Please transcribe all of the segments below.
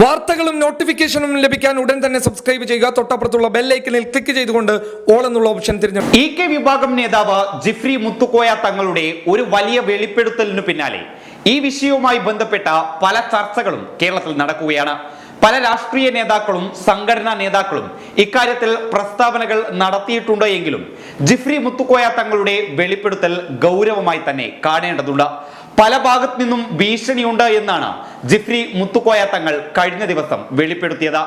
വാർത്തകളും നോട്ടിഫിക്കേഷനും ലഭിക്കാൻ ഉടൻ തന്നെ സബ്സ്ക്രൈബ് ചെയ്യുക. തൊട്ടപ്പുറത്തുള്ള ബെല്ലൈക്കനിൽ ക്ലിക്ക് ചെയ്തുകൊണ്ട് ഓൾ എന്നുള്ള ഓപ്ഷൻ തിരഞ്ഞെടുക്കും ഇ കെ വിഭാഗം നേതാവ് ജിഫ്രി മുത്തുക്കോയ തങ്ങളുടെ ഒരു വലിയ വെളിപ്പെടുത്തലിനു പിന്നാലെ ഈ വിഷയവുമായി ബന്ധപ്പെട്ട പല ചർച്ചകളും കേരളത്തിൽ നടക്കുകയാണ്. പല രാഷ്ട്രീയ നേതാക്കളും സംഘടനാ നേതാക്കളും ഇക്കാര്യത്തിൽ പ്രസ്താവനകൾ നടത്തിയിട്ടുണ്ട് എങ്കിലും ജിഫ്രി മുത്തുക്കോയ തങ്ങളുടെ വെളിപ്പെടുത്തൽ ഗൗരവമായി തന്നെ കാണേണ്ടതുണ്ട്. പല ഭാഗത്തു നിന്നും ഭീഷണിയുണ്ട് എന്നാണ് ജിഫ്രി മുത്തുക്കോയ തങ്ങൾ കഴിഞ്ഞ ദിവസം വെളിപ്പെടുത്തിയത്.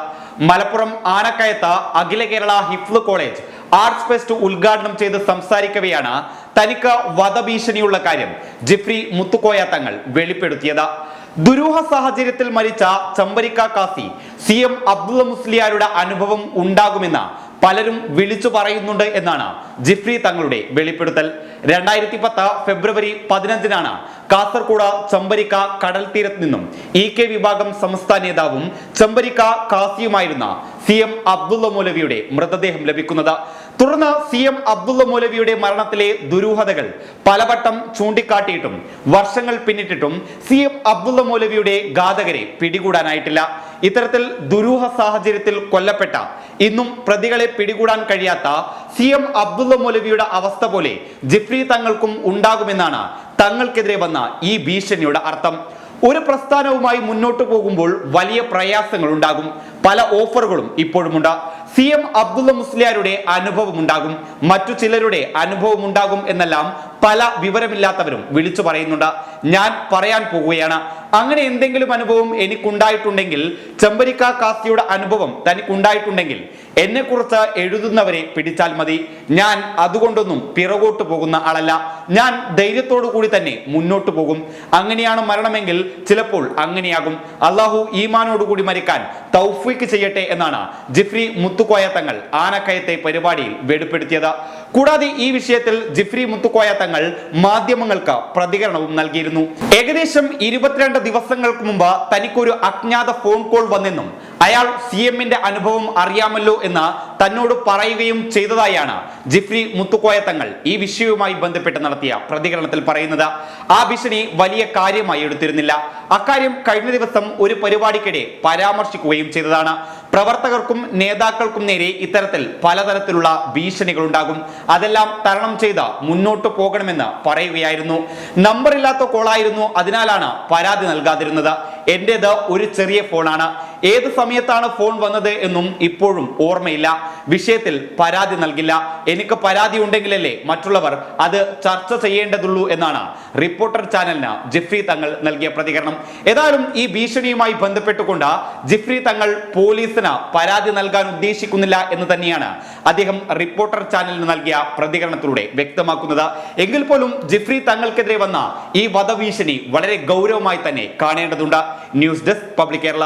Malappuram ആനക്കയത്ത് Akhila Kerala Hiflu college arts fest ഉദ്ഘാടനം ചെയ്ത് സംസാരിക്കവെയാണ് തനിക്ക് വധഭീഷണിയുള്ള കാര്യം ജിഫ്രി മുത്തുക്കോയ തങ്ങൾ വെളിപ്പെടുത്തിയത്. ദുരൂഹ സാഹചര്യത്തിൽ മരിച്ച ചമ്പരിക്ക കാസി സി എം അബ്ദുള്ള മുസ്ലിയാരുടെ അനുഭവം ഉണ്ടാകുമെന്ന് പലരും വിളിച്ചു പറയുന്നുണ്ട് എന്നാണ് ജിഫ്രി തങ്ങളുടെ വെളിപ്പെടുത്തൽ. രണ്ടായിരത്തി പത്ത് ഫെബ്രുവരി പതിനഞ്ചിനാണ് കാസർകോട് ചെമ്പരിക്ക കടൽ തീരത്ത് നിന്നും ഇ കെ വിഭാഗം സംസ്ഥാന നേതാവും ചെമ്പരിക്ക കാസിയുമായിരുന്ന സി എം അബ്ദുള്ള മൗലവിയുടെ മൃതദേഹം ലഭിക്കുന്നത്. തുടർന്ന് സി എം അബ്ദുള്ള മൗലവിയുടെ മരണത്തിലെ ദുരൂഹതകൾ പലവട്ടം ചൂണ്ടിക്കാട്ടിയിട്ടും വർഷങ്ങൾ പിന്നിട്ടിട്ടും സി എം അബ്ദുള്ള മൗലവിയുടെ ഘാതകരെ പിടികൂടാനായിട്ടില്ല. ഇത്തരത്തിൽ ദുരൂഹ സാഹചര്യത്തിൽ കൊല്ലപ്പെട്ട ഇന്നും പ്രതികളെ പിടികൂടാൻ കഴിയാത്ത സി എം അബ്ദുള്ള മൗലവിയുടെ അവസ്ഥ പോലെ ജിഫ്രി തങ്ങൾക്കും ഉണ്ടാകുമെന്നാണ് തങ്ങൾക്കെതിരെ വന്ന ഈ ഭീഷണിയുടെ അർത്ഥം. ഒരു പ്രസ്ഥാനവുമായി മുന്നോട്ട് പോകുമ്പോൾ വലിയ പ്രയാസങ്ങൾ ഉണ്ടാകും. പല ഓഫറുകളും ഇപ്പോഴുമുണ്ട്. സി എം അബ്ദുള്ള മുസ്ലിയാരുടെ അനുഭവം ഉണ്ടാകും മറ്റു ചിലരുടെ അനുഭവം ഉണ്ടാകും എന്നെല്ലാം പല വിവരമില്ലാത്തവരും വിളിച്ചു പറയുന്നുണ്ട്. ഞാൻ പറയാൻ പോവുകയാണ്. അങ്ങനെ എന്തെങ്കിലും അനുഭവം എനിക്കുണ്ടായിട്ടുണ്ടെങ്കിൽ ചെമ്പരിക്ക കാസിയുടെ അനുഭവം തനിക്കുണ്ടായിട്ടുണ്ടെങ്കിൽ എന്നെ കുറിച്ച് എഴുതുന്നവരെ പിടിച്ചാൽ മതി. ഞാൻ അതുകൊണ്ടൊന്നും പിറകോട്ട് പോകുന്ന ആളല്ല. ഞാൻ ധൈര്യത്തോടു കൂടി തന്നെ മുന്നോട്ട് പോകും. അങ്ങനെയാണ് മരണമെങ്കിൽ ചിലപ്പോൾ അങ്ങനെയാകും. അള്ളാഹു ഈമാനോടുകൂടി മരിക്കാൻ തൗഫീക്ക് ചെയ്യട്ടെ എന്നാണ് ജിഫ്രി മുത്തുക്കോയ തങ്ങൾ ആനക്കയത്തെ പരിപാടിയിൽ വെളിപ്പെടുത്തിയത്. കൂടാതെ ഈ വിഷയത്തിൽ ജിഫ്രി മുത്തുക്കോയ തങ്ങൾ മാധ്യമങ്ങൾക്ക് പ്രതികരണവും നൽകിയിരുന്നു. ഏകദേശം ഇരുപത്തിരണ്ട് ദിവസങ്ങൾക്ക് മുമ്പ് തനിക്കൊരു അജ്ഞാത ഫോൺ കോൾ വന്നെന്നും അയാൾ സി എമ്മിന്റെ അനുഭവം അറിയാമല്ലോ എന്ന് തന്നോട് പറയുകയും ചെയ്തതായാണ് ജിഫ്രി മുത്തുക്കോയ തങ്ങൾ ഈ വിഷയവുമായി ബന്ധപ്പെട്ട് നടത്തിയ പ്രതികരണത്തിൽ പറയുന്നത്. ആ ഭീഷണി വലിയ കാര്യമായി എടുത്തിരുന്നില്ല. അക്കാര്യം കഴിഞ്ഞ ദിവസം ഒരു പരിപാടിക്കിടെ പരാമർശിക്കുകയും ചെയ്തതാണ്. പ്രവർത്തകർക്കും നേതാക്കൾക്കും നേരെ ഇത്തരത്തിൽ പലതരത്തിലുള്ള ഭീഷണികൾ ഉണ്ടാകും അതെല്ലാം തരണം ചെയ്ത് മുന്നോട്ട് പോകണമെന്ന് പറയുകയായിരുന്നു. നമ്പറില്ലാത്ത കോളായിരുന്നു അതിനാലാണ് പരാതി നൽകാതിരുന്നത്. എന്റേത് ഒരു ചെറിയ ഫോണാണ്. ഏത് സമയത്താണ് ഫോൺ വന്നത് എന്നും ഇപ്പോഴും ഓർമ്മയില്ല. വിഷയത്തിൽ പരാതി നൽകില്ല. എനിക്ക് പരാതി ഉണ്ടെങ്കിലല്ലേ മറ്റുള്ളവർ അത് ചർച്ച ചെയ്യേണ്ടതുള്ളൂ എന്നാണ് റിപ്പോർട്ടർ ചാനലിന് ജിഫ്രി തങ്ങൾ നൽകിയ പ്രതികരണം. ഏതായാലും ഈ ഭീഷണിയുമായി ബന്ധപ്പെട്ടുകൊണ്ട് ജിഫ്രി തങ്ങൾ പോലീസിന് പരാതി നൽകാൻ ഉദ്ദേശിക്കുന്നില്ല എന്ന് തന്നെയാണ് അദ്ദേഹം റിപ്പോർട്ടർ ചാനലിന് നൽകിയ പ്രതികരണത്തിലൂടെ വ്യക്തമാക്കുന്നത്. എങ്കിൽ പോലും ജിഫ്രി തങ്ങൾക്കെതിരെ വന്ന ഈ വധഭീഷണി വളരെ ഗൗരവമായി തന്നെ കാണേണ്ടതുണ്ട്. News desk public Kerala.